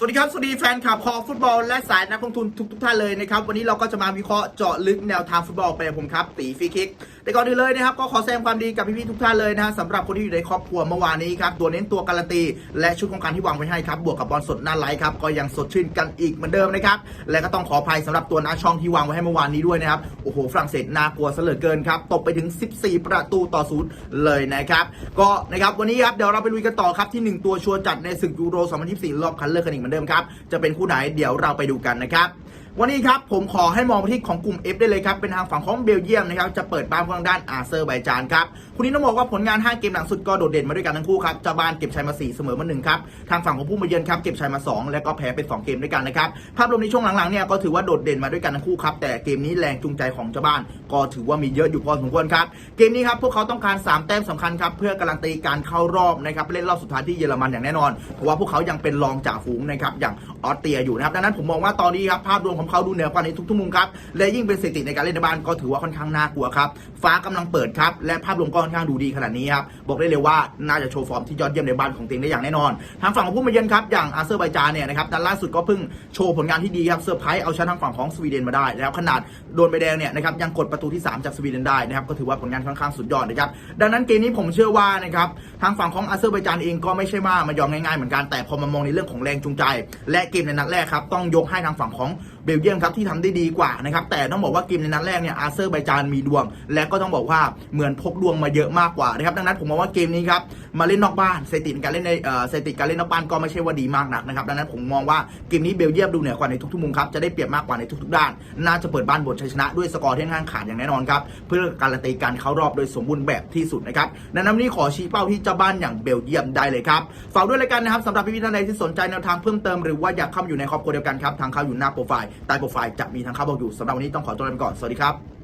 สวัสดีครับสวัสดีแฟนคลับคอฟุตบอลและสายนักลงทุนทุกทุกท่านเลยนะครับ วันนี้เราก็จะมาวิเคราะห์เจาะลึกแนวทางฟุตบอลไปผมครับตีฟรีคิก แต่ก่อนอื่นเลยนะครับ ก็ขอแสดงความดีกับพี่ๆทุกท่านเลยนะฮะสำหรับคนที่อยู่ในครอบครัวเมื่อวานนี้ครับ ตัวเน้นตัวการันตี และชุดของการที่วางไว้ให้ครับ บวกกับบอลสดหน้าไลฟ์ครับ ก็ยังสดชื่นกันอีกเหมือนเดิมนะครับ และก็ต้องขออภัยสำหรับตัวหน้าช่องที่วางไว้ให้เมื่อวานนี้ด้วยนะครับโอ้โหฝรั่งเศสน่ากลัวซะเหลือเกินครับตกไปถึง 14 ประตูต่อศูนย์เลยนะครับก็นะครับวันนี้ครับเดี๋ยวเราไปลุยกันต่อครับที่หนึ่งตัวชัวร์จัดในศึกยูโร 2024 รอบคัดเลือกกันอีกเหมือนเดิมครับ จะเป็นคู่ไหนเดี๋ยวเราไปดูกันนะครับ วันนี้ครับผมขอให้มองไปที่ของกลุ่ม F ได้เลยครับ เป็นทางฝั่งของเบลเยียมนะครับ จะเปิดบ้านทางด้านอาเซอร์ไบจานครับคุณนี้ต้องบอกว่าผลงาน 5 เกมหลังสุดก็โดดเด่นมาด้วยกันทั้งคู่ครับเจ้าบ้านเก็บชัยมา 4 เสมอมา1ครับ ทางฝั่งของผู้มาเยือนครับเก็บชัยมา 2 แล้วก็แพ้เป็น 2 เกมด้วยกันนะครับ ภาพรวมในช่วงหลังๆเนี่ยก็ถือว่าโดดเด่นมาด้วยกันทั้งคู่ครับ แต่เกมนี้แรงจูงใจของเจ้าบ้าน ก็ถือว่ามีเยอะอยู่พอสมควรครับ เกมนี้ครับพวกเขาต้องการ 3 แต้มสำคัญครับเพื่อการันตีการเข้ารอบนะครับเล่นรอบสุดท้ายที่เยอรมันอย่างแน่นอน เพราะว่าพวกเขายังเป็นรองจ่าฝูงนะครับอย่างออสเตรียอยู่นะครับดังนั้นผมมองว่าตอนนี้ครับภาพรวมของเขาดูเหนือกว่าในทุกๆมุมครับและยิ่งเป็นสถิติในการเล่นในบ้านก็ถือว่าค่อนข้างน่ากลัวครับฟ้ากำลังเปิดครับและภาพรวมก็ค่อนข้างดูดีขนาดนี้ครับบอกได้เลยว่าน่าจะโชว์ฟอร์มที่ยอดเยี่ยมในบ้านของเตียงได้อย่างแน่นอน ทางฝั่งของผู้มาเยือนครับอย่างอาเซอร์ไบจานเนี่ยนะครับนัดล่าสุดก็เพิ่งโชว์ผลงานที่ดีครับเซอร์ไพรส์เอาชนะทางฝั่งของสวีเดนมาได้ แล้วขนาดโดนใบแดงเนี่ยนะครับยังกดประตูที่ 3 จากสวีเดนได้นะครับก็ถือว่าผลงานค่อนข้างสุดยอดนะครับดังนั้นเกมนี้ผมเชื่อว่านะครับทางฝั่งของอาเซอร์ไบจานเองก็ไม่ใช่ว่ามายอมง่ายๆเหมือนกันแต่พอมามองในเรื่องของแรงจูงใจ และเกมในนัดแรกครับต้องยกให้ทางฝั่งของเบลเยียมครับที่ทำได้ดีกว่านะครับแต่ต้องบอกว่าเกมในนัดแรกเนี่ยอาเซอร์ไบจานมีดวง และก็ต้องบอกว่าเหมือนพกดวงมาเยอะมากกว่านะครับดังนั้นผมมองว่าเกมนี้ครับมาเล่นนอกบ้านสถิตินการเล่นในเออสถิติการเล่นนอกบ้านก็ไม่ใช่ว่าดีมากนักนะครับดังนั้นผมมองว่าเกมนี้เบลเยียมดูเหนือกว่าในทุกๆมุมครับจะได้เปรียบมากกว่าในทุกๆด้าน น่าจะเปิดบ้านบทชัยชนะด้วยสกอร์ที่ค่อนข้างขาดอย่างแน่นอนครับเพื่อการันตีการเข้ารอบโดยสมบูรณ์แบบที่สุดนะครับดังนั้นวันนี้ขอชี้เป้าที่เจ้าบ้านอย่างเบลเยียมได้เลยครับฝากด้วยรายการนะครับสำหรับพี่ๆท่านใดที่สนใจแนวทางเพิ่มเติมหรือว่าอยากเข้ามาอยู่ในครอบครัวเดียวกันครับทางเข้าอยู่หน้าโปรไฟล์ใต้โปรไฟล์จะมีทางเข้าบอกอยู่สำหรับวันนี้ต้องขอตัวลาไปก่อนสวัสดีครับ